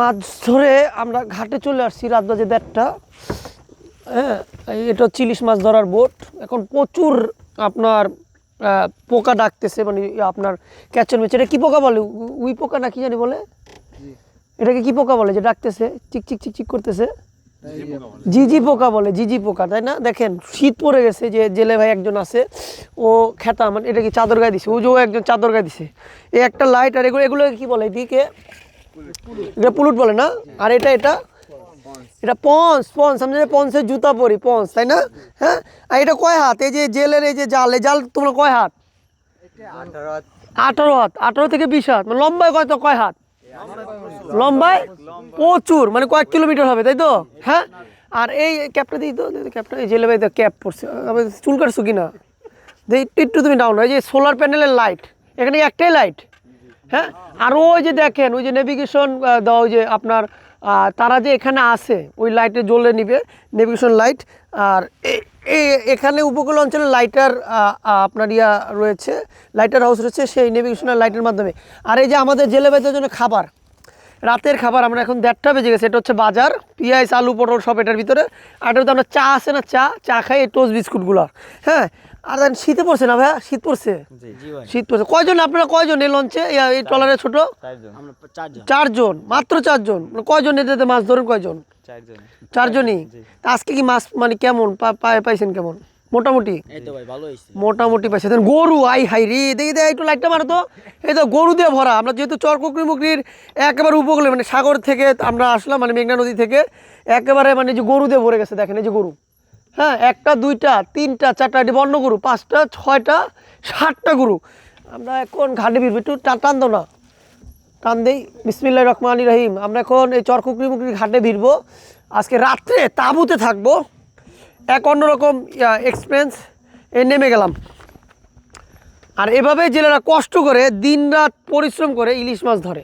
মাছ ধরে আমরা ঘাটে চলে আসছি রাত বাজে দেড়টা। হ্যাঁ এটা চিলিশ মাছ ধরার বোট। এখন প্রচুর আপনার পোকা ডাকতেছে মানে ইয়ে আপনার ক্যাচের মেচ এটা কী পোকা বলে? উই পোকা না কি জানি বলে? এটাকে কি পোকা বলে? যে ডাকতেছে চিক চিক চিক চিক করতেছে। জিজি পোকা বলে জিজি পোকা তাই না? দেখেন শীত পড়ে গেছে যে জেলে ভাই একজন আছে ও খেতা মানে এটা কি চাদর গায়ে দিছে? ও যে একজন চাদর গায়ে দিছে। এই একটা লাইট আর এগুলো এগুলো কি বলে? এদিকে এটা পুলুট বলে না? আর এটা এটা? এটা পন্স পন্স, আমি যে পন্সের জুতা পরি, পন্স, তাই না? হ্যাঁ? আর এটা কয় হাত? এই যে জেলের, এই যে জাল, এই জাল তোমরা কয় হাত? আঠারো হাত। আঠারো থেকে বিশ হাত। মানে লম্বায় কয় তো কয় হাত? লম্বায়? প্রচুর। মানে কয়েক কিলোমিটার হবে, তাই তো? হ্যাঁ? আর এই ক্যাপটা দিই তো ক্যাপটা। এই জেলে ভাই তো ক্যাপ পড়ছে চুল কাটছো কি না একটু তুমি ডাউন এই যে সোলার প্যানেলের লাইট এখানে একটাই লাইট হ্যাঁ? আর ওই যে দেখেন, ওই যে নেভিগেশন দেওয়া ওই যে আপনার তারা যে এখানে আছে, ওই লাইটে জ্বলে নিবে নেভিগেশন লাইট আর এখানে উপকূল অঞ্চলে লাইটার আপনার ইয়া রয়েছে লাইটার হাউস রয়েছে, সেই নেভিগেশনের লাইটের মাধ্যমে। আর এই যে আমাদের জেলে বেদের জন্য খাবার, রাতের খাবার, আমরা এখন দেড়টা বেজে গেছে, এটা হচ্ছে বাজার, পিঁয়াজ, আলু, পটল সব এটার ভিতরে, আর এটা আমরা চা আছে না, চা চা খাই এই টোস্ট বিস্কুটগুলো হ্যাঁ? আর then শীতে পড়ছে না ভাইয়া? শীত পড়ছে? শীত পড়ছে। কয়জন আপনারা? কয়জন এই লঞ্চে? এই- ট্রলারে ছোট? চারজন। চারজন। মাত্র চারজন। মানে কয়জন এটাতে মাছ? ধরেন কয়জন? চারজনই? তা আজকে কি মাছ মানে কেমন? পা- পাইছেন কেমন? মোটামুটি? এই তো ভাই ভালো হয়েছে। মোটামুটি পাইছে। দেন গরু আই হাই রে। দেখি দেখ একটু লাইটটা মারো তো। এই তো গরু দিয়ে ভরা। আমরা যেহেতু চরকুকরি মুকরির একেবারে উপকূলে মানে সাগর থেকে আমরা আসলাম মানে মেঘনা নদী থেকে একেবারে মানে যে গরু দিয়ে ভরে গেছে দেখেন এই যে গরু। হ্যাঁ একটা, দুইটা, তিনটা, চারটা এটি বন্য গরু পাঁচটা, ছয়টা, সাতটা গরু আমরা এখন ঘাটে ফিরবো একটু টান দাও না। টান দেই। বিসমিল্লাহ রহমান রহিম। আমরা এখন এই চরকুকরি মুকরির ঘাটে ভিড়বো। আজকে রাত্রে তাঁবুতে থাকব। এক অন্যরকম এক্সপিরিয়েন্স এ নেমে গেলাম। আর এভাবে জেলেরা কষ্ট করে দিনরাত পরিশ্রম করে ইলিশ মাছ ধরে।